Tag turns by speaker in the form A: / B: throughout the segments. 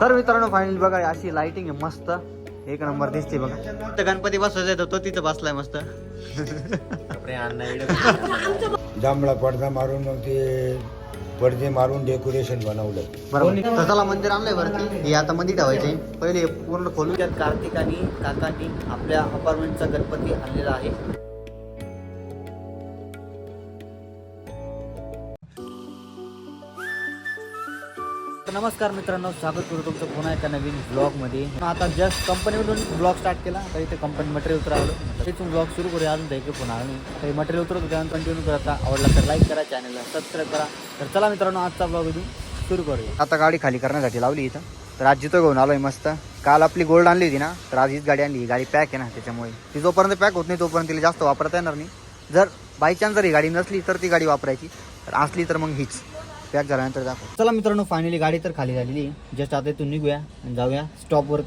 A: तर मित्रांनो फायनली बघा अशी लाइटिंग आहे मस्त. एक नंबर दिसते बघा. तर गणपती बसवायचा तर तो तिथं बसलाय मस्त.
B: जांभळा पडदा मारून मग ते पडदे मारून डेकोरेशन बनवलं
A: बरोबर. चला मंदिर आणलंय वरती. हे आता मंदिर ठेवायचे. पहिले पूर्ण खोलून त्यात कार्तिक आणि काकांनी आपल्या अपार्टमेंटचा गणपती आणलेला आहे. तर नमस्कार मित्रांनो स्वागत करू तुमचं पुन्हा एका नवीन ब्लॉगमध्ये आता जस्ट कंपनीमधून ब्लॉग स्टार्ट केला. तर इथे कंपनी मटेरियल उतरावलं तिथून ब्लॉग सुरू करूया. अजून काही पुन्हा आणि ते मटेरियल उतरत त्यानंतर कंटिन्यू करता आवडला तर लाईक करा चॅनलला सबस्क्राईब करा. तर चला मित्रांनो आजचा ब्लॉग इथून सुरू करूया. आता गाडी खाली करण्यासाठी लावली इथं. तर आज जिथं घेऊन आलोय मस्त. काल आपली गोल्ड आणली होती ना तर आज हीच गाडी आणली. ही गाडी पॅक आहे ना त्याच्यामुळे. ती जोपर्यंत पॅक होत नाही तोपर्यंत तिला जास्त वापरता येणार नाही. जर बाय चान्स जर ही गाडी नसली तर ती गाडी वापरायची. तर असली तर मग हीच. पॅक झाल्यानंतर दाखव. चला मित्रांनो फायनली गाडी तर खाली झालेली जस्ट आता इथून निघूया आणि जाऊया. स्टॉपवर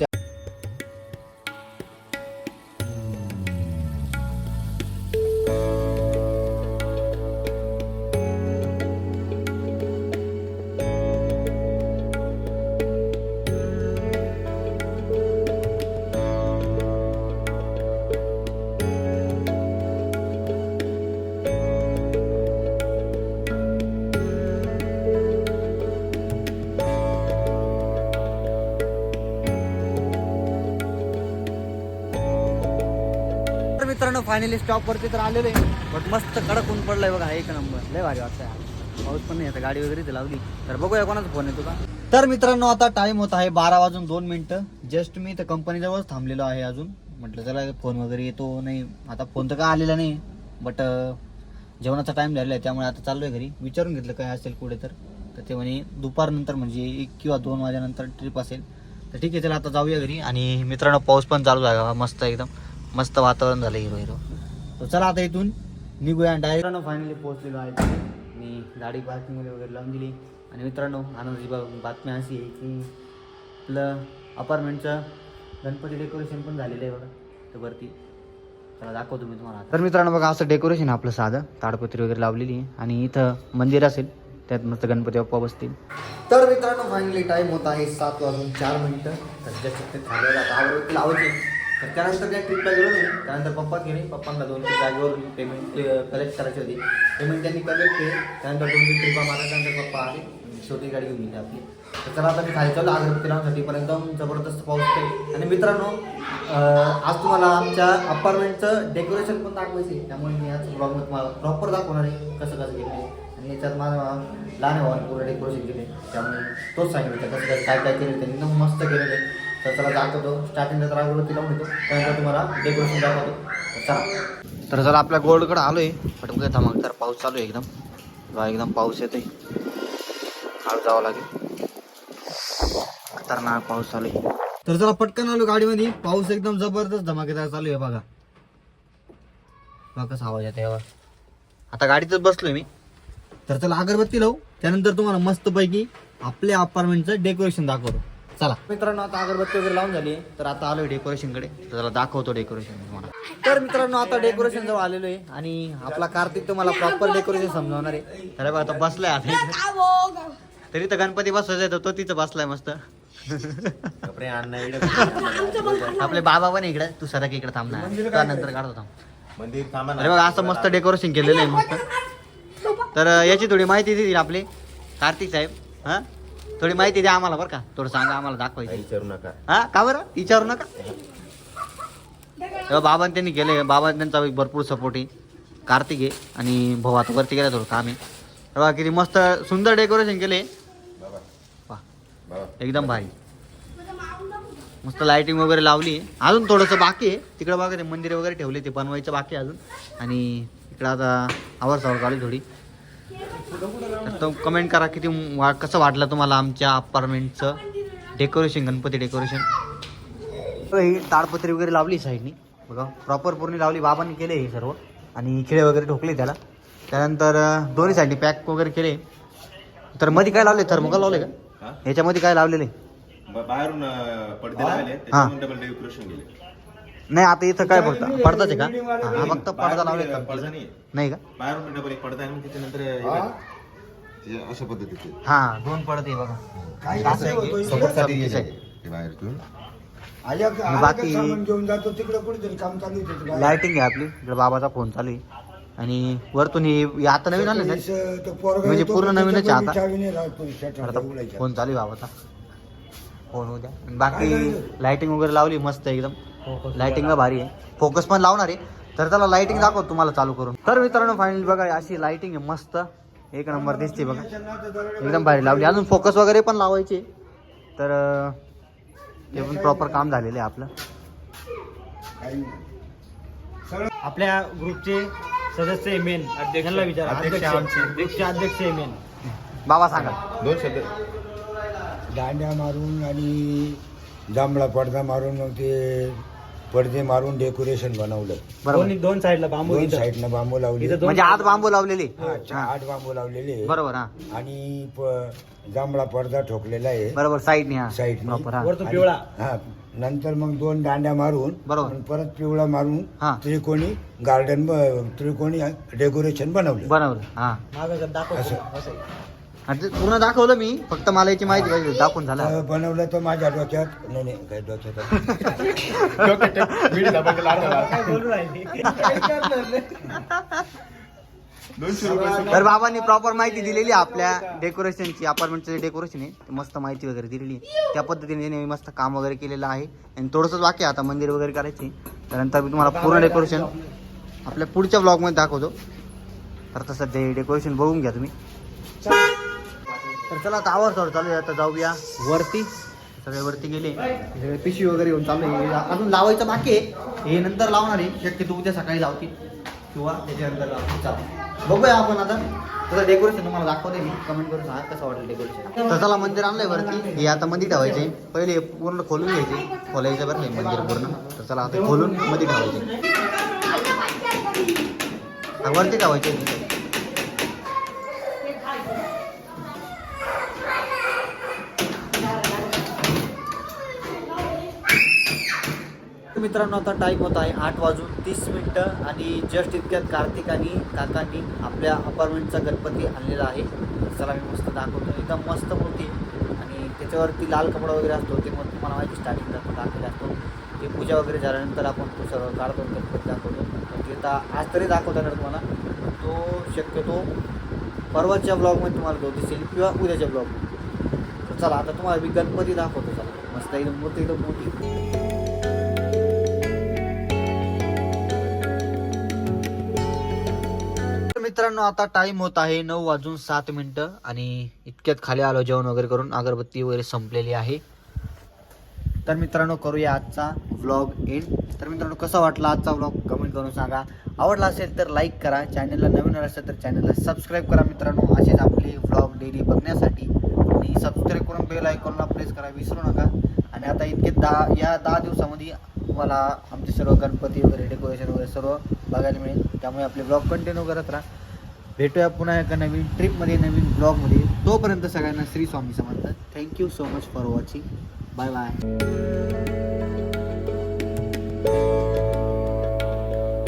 A: फायनली स्टॉप वरती तर आलेलो. आहे बट मस्त कडक ऊन पडलाय बघा एक नंबर. लय भारी वाटतंय. पाऊस पण नाही आता गाडी वगैरे लावली. तर बघूया कोणाचा फोन येतो का? तर मित्रांनो आता टाइम होत आहे बारा वाजून दोन मिनिटं जस्ट मी तर कंपनीजवळच थांबलेलो आहे अजून. म्हटलं चला फोन वगैरे येतो नाही. आता फोन तर काय आलेला नाही. बट जेवणाचा टाइम झालेला आहे त्यामुळे आता चाललोय घरी. विचारून घेतलं काय असेल कुठे तर. तर ते म्हणे दुपारनंतर म्हणजे एक किंवा दोन वाजेनंतर ट्रिप असेल. तर ठीक आहे चला आता जाऊया घरी. आणि मित्रांनो पाऊस पण चालू झाला मस्त एकदम. मस्त वातावरण झालं हिरो हिरो तर चला आता इथून. निघूया डायरेक्ट फायनली पोहोचलेलो आहे. मी गाडी पार्किंगमध्ये वगैरे लावून दिली. आणि मित्रांनो आनंदाची बा- बातमी अशी आहे की आपलं अपार्टमेंटचं गणपती डेकोरेशन पण झालेलं आहे बघा. तर वरती. चला दाखवतो मी तुम्हाला तर मित्रांनो बघा असं डेकोरेशन आपलं साधं. ताडपत्री वगैरे लावलेली आहे. आणि इथं मंदिर असेल त्यात मस्त गणपती बाप्पा बसतील. तर मित्रांनो फायनली टाइम होत आहे सात वाजून चार मिनिटं. तर जस्ट ते लावायची. तर त्यानंतर त्या ट्रिपला गेलो नाही त्यानंतर पप्पा गेले पप्पांना दोन तीन जागेवर पेमेंट कलेक्ट करायची होती. पेमेंट त्यांनी कलेक्ट केले. त्यानंतर दोन तीन ट्रिपा मारा त्यानंतर पप्पा आले. छोटी गाडी घेऊन गेली आपली. तर चला आता मी खाली चाललो अगरबत्ती लावण्यासाठी पण एकदम जबरदस्त पाऊस आहे आणि मित्रांनो आज तुम्हाला आमच्या अपार्टमेंटचं डेकोरेशन पण दाखवायचं आहे त्यामुळे मी आज ब्लॉगमध्ये तुम्हाला प्रॉपर दाखवणार आहे कसं कसं केलं आहे आणि याच्यात माझा लहान भावाने पूर्ण डेकोरेशन केले त्यामुळे तोच सांगितलं कसं कसं काय काय केलं त्यांनी एकदम मस्त केलेलं आहे. तर चला दाखवतो स्टार्टिंगला तर अगरबत्ती लावून देतो. त्यानंतर तुम्हाला डेकोरेशन दाखवतो. तर चला. तर चला आपल्या गोल्डकडे आलोय. पटकन थांबा तर पाऊस चालू आहे एकदम. एकदम पाऊस येतोय. हळू जावं लागेल. खतरनाक पाऊस चालू आहे. तर चला पटकन आलो गाडीमध्ये. पाऊस एकदम जबरदस्त धमाकेदार चालू आहे बघा. बघा कसा आवाज येतो यावर. आता गाडीतच बसलोय मी. तर चला अगरबत्ती लावू. त्यानंतर तुम्हाला मस्त पैकी आपल्या अपार्टमेंटचं डेकोरेशन दाखवतो. चला. मित्रांनो आता अगरबत्ती वगैरे लावून झाली. तर आता आलोय डेकोरेशनकडे. तर चला दाखवतो डेकोरेशन तुम्हाला. तर मित्रांनो आता डेकोरेशन जवळ आलेलो आहे. आणि आपला कार्तिक तुम्हाला प्रॉपर डेकोरेशन समजावणार आहे. तर बघा आता बसलाय आता. तरी तर गणपती बसवायचा तर तो तिथं बसलाय मस्त.
B: कपडे
A: आपले बाबा पण इकडे. तू सरक इकडे थांब ना. त्यानंतर काढतो थांब.
B: मंदिर थांबा
A: अरे बघा असं मस्त डेकोरेशन केलेलं आहे मस्त. तर याची थोडी माहिती दिली आपले. कार्तिक साहेब हा? थोडी माहिती द्या आम्हाला बरं का. थोडं सांगा आम्हाला दाखवायचं
B: विचारू नका.
A: हा का बरं? विचारू नका? तेव्हा बाबा त्यांनी केले बाबा त्यांचा भरपूर सपोर्ट आहे. कार्तिक आहे आणि भाऊ आता वरती गेला थोडं काम. आहे तेव्हा किती मस्त सुंदर डेकोरेशन केले
B: बाबा
A: वाह
B: बाबा
A: एकदम भारी. मस्त लाइटिंग वगैरे लावली अजून थोडंसं बाकी आहे. तिकडे बघा ते मंदिर वगैरे ठेवले ते बनवायचं बाकी आहे अजून. आणि इकडं आता आवर सावर काढली थोडी. तर कमेंट करा किती वा कसं वाटलं तुम्हाला आमच्या अपार्टमेंटचं डेकोरेशन गणपती डेकोरेशन ही ताडपत्री वगैरे लावली साईडनी. बघा प्रॉपर पूर्ण लावली बाबांनी केले हे सर्व. आणि खिळे वगैरे ठोकले त्याला. त्यानंतर दोन्ही साईडनी पॅक वगैरे केले. तर मध्ये काय लावले? थर्मोकॉल लावले का?
B: हा?
A: ह्याच्यामध्ये काय लावलेले?
B: बाहेरून पडदे लावले. त्याच्यामुळे डबल डेकोरेशन केले.
A: नाही आता इथं काय फक्त पडदाच आहे का? हा, हा, फक्त पडदा लावले
B: पडदा नाही.
A: नाही का?
B: बाहेरून डबल एक पडदा आहे. त्याच्यानंतर हे बघ.
C: हे अशा पद्धतीचे.
A: हा दोन पडत आहे बघा.
B: काही
A: असं आहे की आहे.
C: बाहेरतून.
B: आल्या आल्या
A: बाकी-
B: का सामान घेऊन जातो? तिकडे कुठेतरी काम चालू आहे
A: आपली. इकडे बाबाचा फोन चालू आहे. आणि वरतून हे हे आता नवीन आलं ना?
B: सकाळी स- तो पोरगा
A: म्हणजे
B: येतो,
A: पूर्ण
B: त्याच्या
A: नवीनच आहे आता.
B: चावी नाही राहत तो
A: तर
B: शटर
A: आता
B: उघडायच्या.
A: फोन चालू आहे बाबाचा. फोन उद्या बाकी लाइटिंग वगैरे लावली मस्त एकदम. लाइटिंग भारी आहे. फोकस पण लावणार आहे. तर त्याला लाइटिंग दाखव तुम्हाला चालू करून. तर मित्रांनो फायनल बघा अशी लाइटिंग आहे मस्त. एक नंबर दिसते बघा. एकदम भारी लावली. अजून फोकस वगैरे पण लावायचे. तर ते पण प्रॉपर काम झालेलं आहे आपलं.
D: आपल्या ग्रुपचे सदस्य मेन यांना विचारा.
C: अध्यक्ष
D: अध्यक्ष. अध्यक्ष मेन
A: बाबा सांगा.
C: दोन शब्द
B: दांड्या मारून आणि जांभळा पडदा मारून मग ते पडदे मारून डेकोरेशन बनवलं.
A: बरोबर.
D: दोन्ही दोन साईडला बांबू
B: दोन
D: इथं.
B: साईडनं बांबू लावले
D: इथं दोन
A: म्हणजे आत बांबू लावलेले?
B: हा, चा- आठ बांबू लावलेले.
A: बरोबर हा.
B: आणि प- जांभळा पडदा ठोकलेला आहे.
A: बरोबर साईडने हा.
B: साईडने.
A: प्रॉपर हा.
D: वरतून
B: आणि-
D: पिवळा.
B: हा नंतर मग दोन दांड्या मारून
A: बरोबर.
B: आणि परत पिवळा मारून
A: हा.
B: त्रिकोणी गार्डन त्रिकोणी डेकोरेशन बनवलं.
A: बरोबर हा.
D: मागं दाखव
B: असं.
D: असं.
A: पूर्ण दाखवलं मी फक्त मला याची माहिती पाहिजे दाखवून झालं.
B: बनवलं तर माझ्या डोक्यात. नाही नाही काय डोक्यात
C: दोनशे रुपये
A: तर बाबांनी प्रॉपर माहिती दिलेली आहे आपल्या डेकोरेशनची अपार्टमेंटचं डेकोरेशन आहे ते मस्त माहिती वगैरे दिलेली आहे. त्या पद्धतीने त्यांनी मस्त काम वगैरे केलेलं आहे. आणि थोडंसंच बाकी आहे आता मंदिर वगैरे करायचे. त्यानंतर मी तुम्हाला पूर्ण डेकोरेशन आपल्या पुढच्या ब्लॉगमध्ये दाखवतो. तर तसं ते डेकोरेशन बघून घ्या तुम्ही. तर चला आता आवर चालू चालू आहे आता जाऊया. वरती? सगळे वरती गेले. सगळे पिशवी वगैरे घेऊन चालू आहे हे अजून लावायचं बाकी आहे. हे नंतर लावणार आहे. शक्यतो उद्या सकाळी लावतील. किंवा त्याच्यानंतर लावतील. चालू बघूया आपण आता. तसं डेकोरेशन तुम्हाला दाखवते मी. कमेंट करून सांगा कसं वाटेल डेकोरेशन तर चला मंदिर आणलंय वरती. हे आता मध्ये ठेवायचे. पहिले पूर्ण खोलून घ्यायचे. खोलायचं बरं नाही मंदिर पूर्ण. तर चला आता खोलून मध्ये ठेवायचे. वरती ठेवायचे. मित्रांनो आता टाईम होत आहे आठ वाजून तीस मिनटं आणि जस्ट इतक्यात कार्तिक आणि काकांनी आपल्या अपार्टमेंटचा गणपती आणलेला आहे. चला मी मस्त दाखवतो. एकदम मस्त मूर्ती आणि त्याच्यावरती लाल कपडा वगैरे असतो ते मग तुम्हाला माहिती स्टार्टिंगला तो दाखवला असतो. ते पूजा वगैरे झाल्यानंतर आपण तो सर्व काढतो गणपती दाखवतो. ते आता आज तरी दाखवता येणार तुम्हाला तो शक्यतो परवाच्या ब्लॉगमध्ये तुम्हाला तो दिसेल किंवा उद्याच्या ब्लॉगमध्ये तर चला आता तुम्हाला मी गणपती दाखवतो चला. मस्त एकदम मूर्ती एकदम मोठी. मित्रांनो आता टाइम होत आहे नऊ वाजून सात मिनटं आणि इतक्यात खाली आलो जेवण वगैरे करून अगरबत्ती वगैरे संपलेली आहे. तर मित्रांनो करूया आजचा व्लॉग एंड तर मित्रांनो कसा वाटला आजचा व्लॉग कमेंट करून सांगा. आवडला असेल तर लाईक करा. चॅनलला नवीन असेल तर चॅनलला सबस्क्राईब करा मित्रांनो. असेच आपले व्लॉग डेली बघण्यासाठी. आणि सबस्क्राईब करून बेल आयकॉनला प्रेस करा विसरू नका. आणि आता इतके दहा या दहा दिवसामध्ये तुम्हाला आमचे सर्व गणपती वगैरे डेकोरेशन वगैरे सर्व बघायला मिळेल. त्यामुळे आपले ब्लॉग कंटिन्यू करत राहा. भेटूया पुन्हा एका नवीन ट्रिपमध्ये नवीन ब्लॉगमध्ये. तोपर्यंत सगळ्यांना Shri Swami Samarth. Thank you so much for watching bye bye